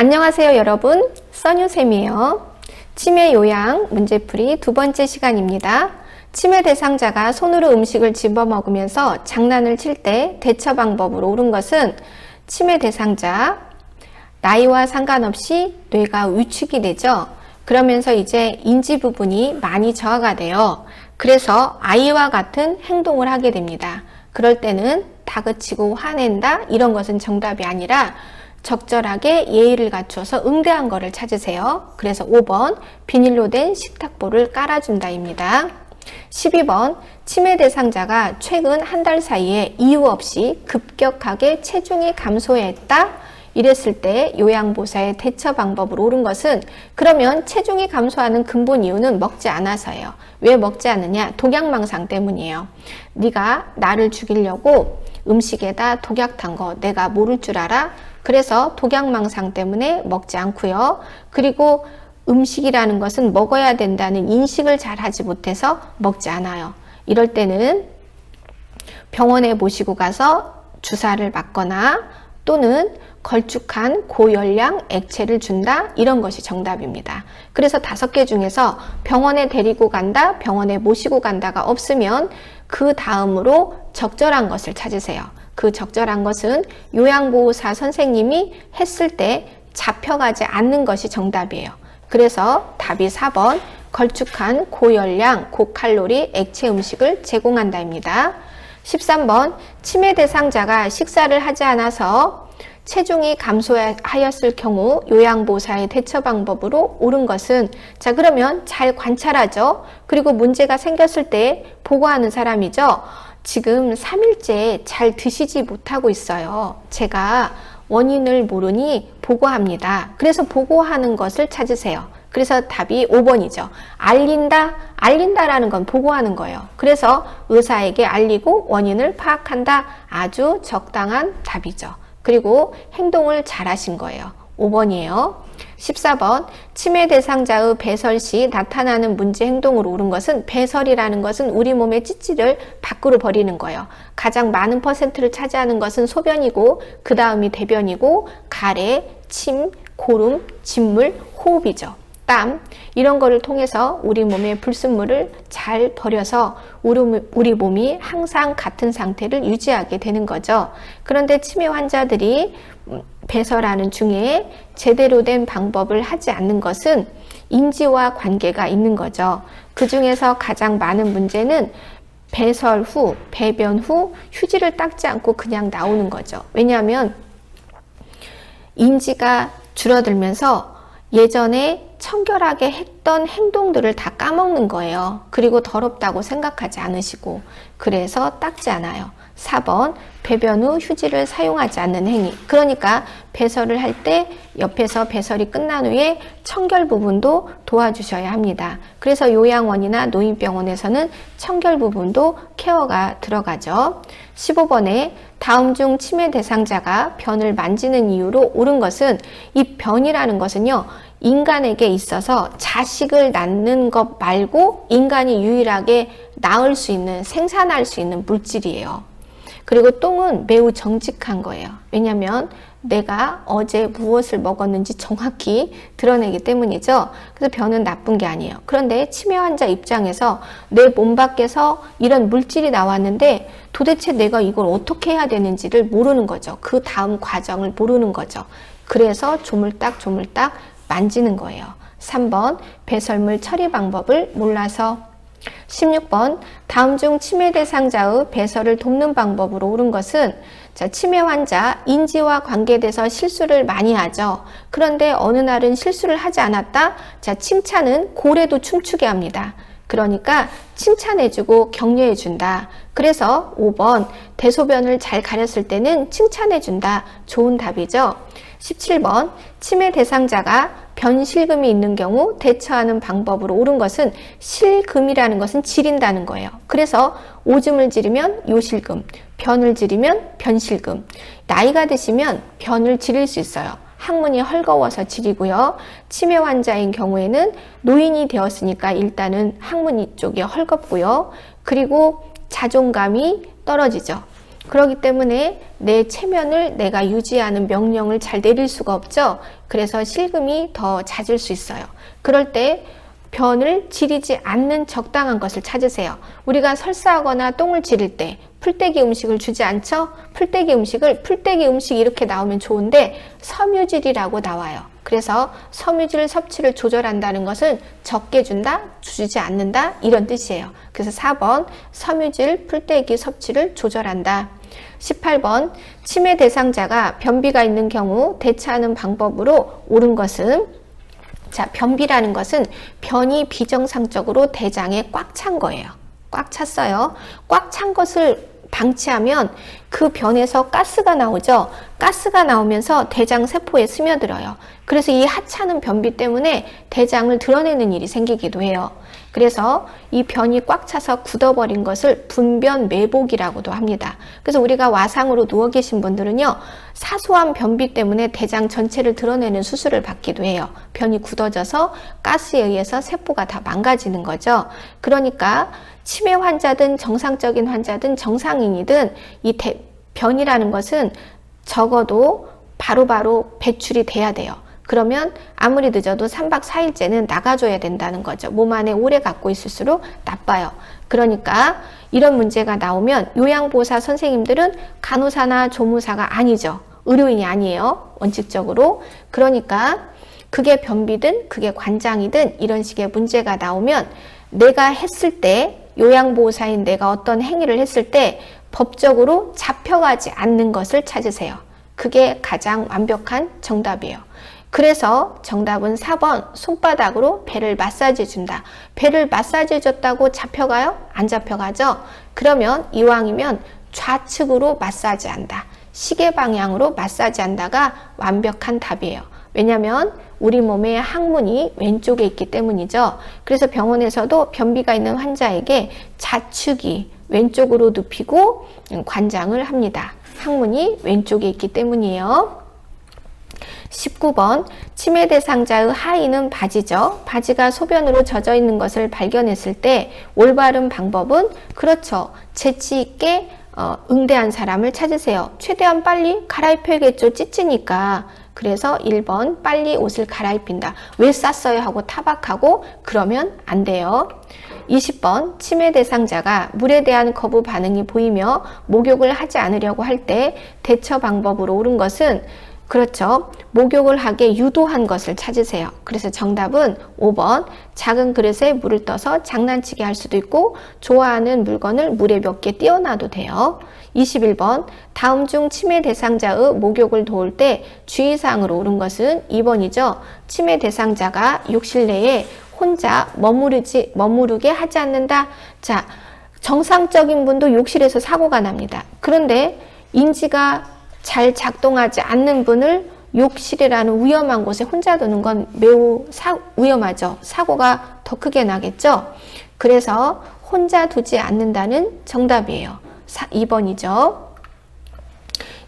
안녕하세요 여러분. 써뉴쌤이에요. 치매 요양 문제풀이 두 번째 시간입니다. 치매 대상자가 손으로 음식을 집어 먹으면서 장난을 칠 때 대처 방법으로 옳은 것은 치매 대상자 나이와 상관없이 뇌가 위축이 되죠. 그러면서 이제 인지 부분이 많이 저하가 돼요. 그래서 아이와 같은 행동을 하게 됩니다. 그럴 때는 다그치고 화낸다? 이런 것은 정답이 아니라 적절하게 예의를 갖추어서 응대한 거를 찾으세요. 그래서 5번 비닐로 된 식탁보를 깔아준다입니다. 12번 치매 대상자가 최근 한 달 사이에 이유 없이 급격하게 체중이 감소했다. 이랬을 때 요양보사의 대처 방법으로 옳은 것은 그러면 체중이 감소하는 근본 이유는 먹지 않아서예요. 왜 먹지 않느냐? 독약망상 때문이에요. 네가 나를 죽이려고 음식에다 독약 탄 거 내가 모를 줄 알아? 그래서 독약망상 때문에 먹지 않고요. 그리고 음식이라는 것은 먹어야 된다는 인식을 잘 하지 못해서 먹지 않아요. 이럴 때는 병원에 모시고 가서 주사를 맞거나 또는 걸쭉한 고열량 액체를 준다 이런 것이 정답입니다. 그래서 다섯 개 중에서 병원에 데리고 간다, 병원에 모시고 간다가 없으면 그 다음으로 적절한 것을 찾으세요. 그 적절한 것은 요양보호사 선생님이 했을 때 잡혀가지 않는 것이 정답이에요. 그래서 답이 4번 걸쭉한 고열량 고칼로리 액체 음식을 제공한다입니다. 13번 치매 대상자가 식사를 하지 않아서 체중이 감소하였을 경우 요양보사의 대처 방법으로 옳은 것은 자 그러면 잘 관찰하죠. 그리고 문제가 생겼을 때 보고하는 사람이죠. 지금 3일째 잘 드시지 못하고 있어요. 제가 원인을 모르니 보고합니다. 그래서 보고하는 것을 찾으세요. 그래서 답이 5번이죠. 알린다, 알린다라는 건 보고하는 거예요. 그래서 의사에게 알리고 원인을 파악한다. 아주 적당한 답이죠. 그리고 행동을 잘 하신 거예요. 5번이에요. 14번 치매 대상자의 배설 시 나타나는 문제 행동으로 옳은 것은 배설이라는 것은 우리 몸의 찌찌를 밖으로 버리는 거예요. 가장 많은 퍼센트를 차지하는 것은 소변이고 그 다음이 대변이고 가래, 침, 고름, 진물, 호흡이죠. 땀 이런 거를 통해서 우리 몸의 불순물을 잘 버려서 우리 몸이 항상 같은 상태를 유지하게 되는 거죠. 그런데 치매 환자들이 배설하는 중에 제대로 된 방법을 하지 않는 것은 인지와 관계가 있는 거죠. 그 중에서 가장 많은 문제는 배설 후, 배변 후 휴지를 닦지 않고 그냥 나오는 거죠. 왜냐하면 인지가 줄어들면서 예전에 청결하게 했던 행동들을 다 까먹는 거예요. 그리고 더럽다고 생각하지 않으시고 그래서 닦지 않아요. 4번 배변 후 휴지를 사용하지 않는 행위. 그러니까 배설을 할 때 옆에서 배설이 끝난 후에 청결 부분도 도와주셔야 합니다. 그래서 요양원이나 노인병원에서는 청결 부분도 케어가 들어가죠. 15번에 다음 중 치매 대상자가 변을 만지는 이유로 옳은 것은 이 변이라는 것은요. 인간에게 있어서 자식을 낳는 것 말고 인간이 유일하게 낳을 수 있는 생산할 수 있는 물질이에요. 그리고 똥은 매우 정직한 거예요. 왜냐하면 내가 어제 무엇을 먹었는지 정확히 드러내기 때문이죠. 그래서 변은 나쁜 게 아니에요. 그런데 치매 환자 입장에서 내 몸 밖에서 이런 물질이 나왔는데 도대체 내가 이걸 어떻게 해야 되는지를 모르는 거죠. 그 다음 과정을 모르는 거죠. 그래서 조물딱 조물딱 만지는 거예요. 3번 배설물 처리 방법을 몰라서 16번 다음 중 치매 대상자의 배설을 돕는 방법으로 옳은 것은 자, 치매 환자 인지와 관계돼서 실수를 많이 하죠. 그런데 어느 날은 실수를 하지 않았다. 자, 칭찬은 고래도 춤추게 합니다. 그러니까 칭찬해주고 격려해준다. 그래서 5번 대소변을 잘 가렸을 때는 칭찬해준다. 좋은 답이죠. 17번 치매 대상자가 변실금이 있는 경우 대처하는 방법으로 옳은 것은 실금이라는 것은 지린다는 거예요. 그래서 오줌을 지르면 요실금, 변을 지르면 변실금. 나이가 드시면 변을 지릴 수 있어요. 항문이 헐거워서 지리고요. 치매 환자인 경우에는 노인이 되었으니까 일단은 항문 이쪽이 헐겁고요. 그리고 자존감이 떨어지죠. 그렇기 때문에 내 체면을 내가 유지하는 명령을 잘 내릴 수가 없죠. 그래서 실금이 더 잦을 수 있어요. 그럴 때 변을 지리지 않는 적당한 것을 찾으세요. 우리가 설사하거나 똥을 지릴 때 풀떼기 음식을 주지 않죠? 풀떼기 음식을 풀떼기 음식 이렇게 나오면 좋은데 섬유질이라고 나와요. 그래서 섬유질 섭취를 조절한다는 것은 적게 준다, 주지 않는다 이런 뜻이에요. 그래서 4번 섬유질 풀떼기 섭취를 조절한다. 18번 치매 대상자가 변비가 있는 경우 대처하는 방법으로 옳은 것은 자, 변비라는 것은 변이 비정상적으로 대장에 꽉 찬 거예요. 꽉 찼어요. 꽉 찬 것을 방치하면 그 변에서 가스가 나오죠. 가스가 나오면서 대장 세포에 스며들어요. 그래서 이 하찮은 변비 때문에 대장을 드러내는 일이 생기기도 해요. 그래서 이 변이 꽉 차서 굳어버린 것을 분변 매복이라고도 합니다. 그래서 우리가 와상으로 누워 계신 분들은요, 사소한 변비 때문에 대장 전체를 드러내는 수술을 받기도 해요. 변이 굳어져서 가스에 의해서 세포가 다 망가지는 거죠. 그러니까 치매 환자든 정상적인 환자든 정상인이든 이 대, 변이라는 것은 적어도 바로바로 바로 배출이 돼야 돼요. 그러면 아무리 늦어도 3박 4일째는 나가줘야 된다는 거죠. 몸 안에 오래 갖고 있을수록 나빠요. 그러니까 이런 문제가 나오면 요양보호사 선생님들은 간호사나 조무사가 아니죠. 의료인이 아니에요. 원칙적으로. 그러니까 그게 변비든 그게 관장이든 이런 식의 문제가 나오면 내가 했을 때 요양보호사인 내가 어떤 행위를 했을 때 법적으로 잡혀가지 않는 것을 찾으세요. 그게 가장 완벽한 정답이에요. 그래서 정답은 4번 손바닥으로 배를 마사지 준다. 배를 마사지 줬다고 잡혀가요? 안 잡혀가죠? 그러면 이왕이면 좌측으로 마사지 한다. 시계 방향으로 마사지 한다가 완벽한 답이에요. 왜냐하면 우리 몸의 항문이 왼쪽에 있기 때문이죠. 그래서 병원에서도 변비가 있는 환자에게 좌측이 왼쪽으로 눕히고 관장을 합니다. 항문이 왼쪽에 있기 때문이에요. 19번 치매 대상자의 하의는 바지죠. 바지가 소변으로 젖어 있는 것을 발견했을 때 올바른 방법은 그렇죠. 재치 있게 어, 응대한 사람을 찾으세요. 최대한 빨리 갈아입혀야겠죠. 찢으니까. 그래서 1번 빨리 옷을 갈아입힌다. 왜 쌌어요? 하고 타박하고 그러면 안 돼요. 20번 치매 대상자가 물에 대한 거부 반응이 보이며 목욕을 하지 않으려고 할 때 대처 방법으로 옳은 것은 그렇죠. 목욕을 하게 유도한 것을 찾으세요. 그래서 정답은 5번. 작은 그릇에 물을 떠서 장난치게 할 수도 있고, 좋아하는 물건을 물에 몇 개 띄워놔도 돼요. 21번. 다음 중 치매 대상자의 목욕을 도울 때 주의사항으로 옳은 것은 2번이죠. 치매 대상자가 욕실 내에 혼자 머무르지, 머무르게 하지 않는다. 자, 정상적인 분도 욕실에서 사고가 납니다. 그런데 인지가 잘 작동하지 않는 분을 욕실이라는 위험한 곳에 혼자 두는 건 매우 사, 위험하죠. 사고가 더 크게 나겠죠. 그래서 혼자 두지 않는다는 정답이에요. 2번이죠.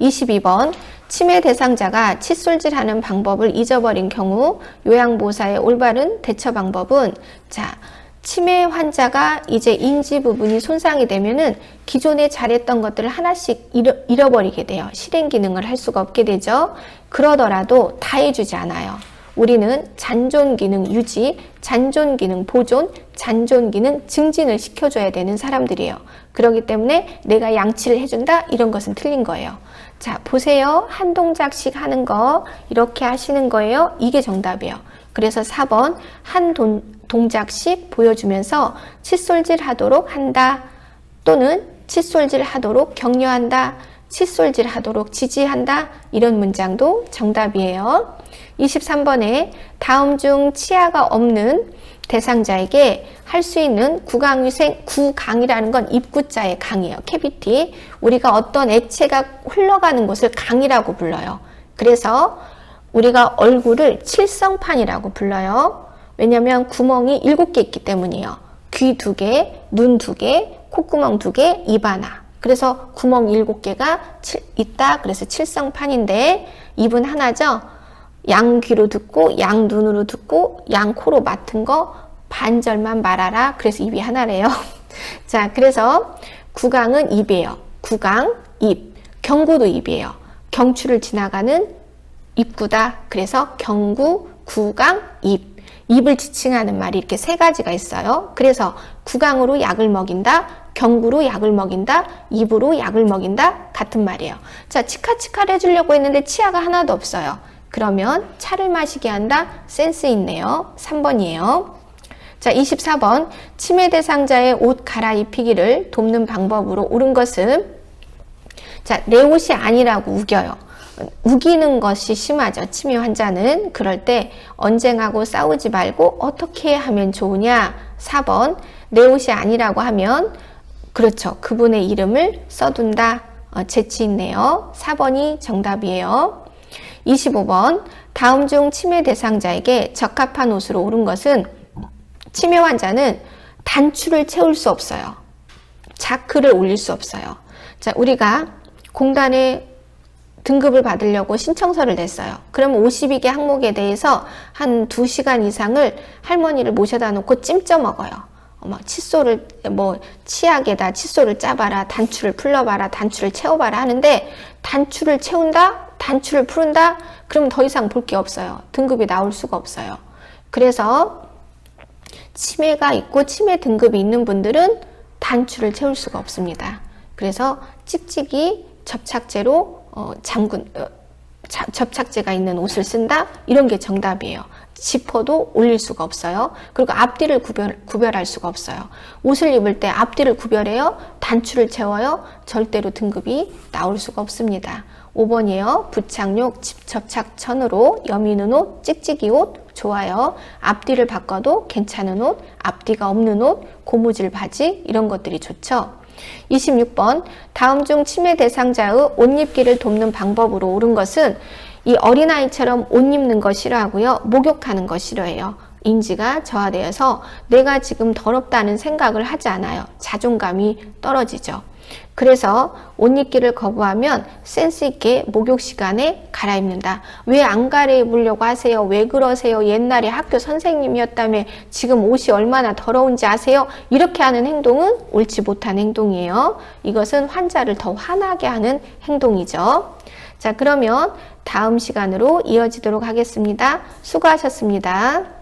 22번 치매 대상자가 칫솔질하는 방법을 잊어버린 경우 요양보호사의 올바른 대처 방법은 자 치매 환자가 이제 인지 부분이 손상이 되면은 기존에 잘했던 것들을 하나씩 잃어, 버리게 돼요. 실행 기능을 할 수가 없게 되죠. 그러더라도 다 해주지 않아요. 우리는 잔존 기능 유지, 잔존 기능 보존, 잔존 기능 증진을 시켜줘야 되는 사람들이에요. 그렇기 때문에 내가 양치를 해준다? 이런 것은 틀린 거예요. 자, 보세요. 한 동작씩 하는 거, 이렇게 하시는 거예요. 이게 정답이에요. 그래서 4번, 한 돈, 동작씩 보여주면서 칫솔질 하도록 한다. 또는 칫솔질 하도록 격려한다. 칫솔질 하도록 지지한다. 이런 문장도 정답이에요. 23번에 다음 중 치아가 없는 대상자에게 할 수 있는 구강위생, 구강이라는 건 입구자의 강이에요. 캐비티. 우리가 어떤 액체가 흘러가는 곳을 강이라고 불러요. 그래서 우리가 얼굴을 칠성판이라고 불러요. 왜냐하면 구멍이 일곱 개 있기 때문이에요. 귀두 개, 눈두 개, 콧구멍 두 개, 입 하나. 그래서 구멍 일곱 개가 있다. 그래서 칠성판인데 입은 하나죠. 양 귀로 듣고 양 눈으로 듣고 양 코로 맡은 거 반절만 말하라. 그래서 입이 하나래요. 자, 그래서 구강은 입이에요. 구강, 입. 경구도 입이에요. 경추를 지나가는 입구다. 그래서 경구, 구강, 입. 입을 지칭하는 말이 이렇게 세 가지가 있어요. 그래서 구강으로 약을 먹인다, 경구로 약을 먹인다, 입으로 약을 먹인다 같은 말이에요. 자, 치카치카를 해주려고 했는데 치아가 하나도 없어요. 그러면 차를 마시게 한다? 센스 있네요. 3번이에요. 자, 24번. 치매 대상자의 옷 갈아입히기를 돕는 방법으로 옳은 것은 자, 내 옷이 아니라고 우겨요. 우기는 것이 심하죠. 치매 환자는. 그럴 때 언쟁하고 싸우지 말고 어떻게 하면 좋으냐? 4번. 내 옷이 아니라고 하면 그렇죠. 그분의 이름을 써둔다. 어, 재치 있네요. 4번이 정답이에요. 25번. 다음 중 치매 대상자에게 적합한 옷으로 옳은 것은 치매 환자는 단추를 채울 수 없어요. 자크를 올릴 수 없어요. 자, 우리가 공단에 등급을 받으려고 신청서를 냈어요. 그럼 52개 항목에 대해서 한 2시간 이상을 할머니를 모셔다 놓고 찜쪄 먹어요. 어, 막 칫솔을 뭐 치약에다 칫솔을 짜봐라, 단추를 풀러봐라, 단추를 채워봐라 하는데 단추를 채운다, 단추를 푸른다, 그럼 더 이상 볼 게 없어요. 등급이 나올 수가 없어요. 그래서 치매가 있고 치매 등급이 있는 분들은 단추를 채울 수가 없습니다. 그래서 찍찍이 접착제로 어, 잠근 어, 자- 접착제가 있는 옷을 쓴다 이런 게 정답이에요. 지퍼도 올릴 수가 없어요. 그리고 앞뒤를 구별, 구별할 수가 없어요. 옷을 입을 때 앞뒤를 구별해요. 단추를 채워요. 절대로 등급이 나올 수가 없습니다. 5번이에요. 부착용 집- 접착천으로 여미는 옷, 찍찍이 옷 좋아요. 앞뒤를 바꿔도 괜찮은 옷, 앞뒤가 없는 옷, 고무줄 바지 이런 것들이 좋죠. 26번 다음 중 치매 대상자의 옷 입기를 돕는 방법으로 옳은 것은 이 어린아이처럼 옷 입는 거 싫어하고요. 목욕하는 거 싫어해요. 인지가 저하되어서 내가 지금 더럽다는 생각을 하지 않아요. 자존감이 떨어지죠. 그래서 옷 입기를 거부하면 센스 있게 목욕 시간에 갈아입는다. 왜 안 갈아입으려고 하세요? 왜 그러세요? 옛날에 학교 선생님이었다며 지금 옷이 얼마나 더러운지 아세요? 이렇게 하는 행동은 옳지 못한 행동이에요. 이것은 환자를 더 화나게 하는 행동이죠. 자, 그러면 다음 시간으로 이어지도록 하겠습니다. 수고하셨습니다.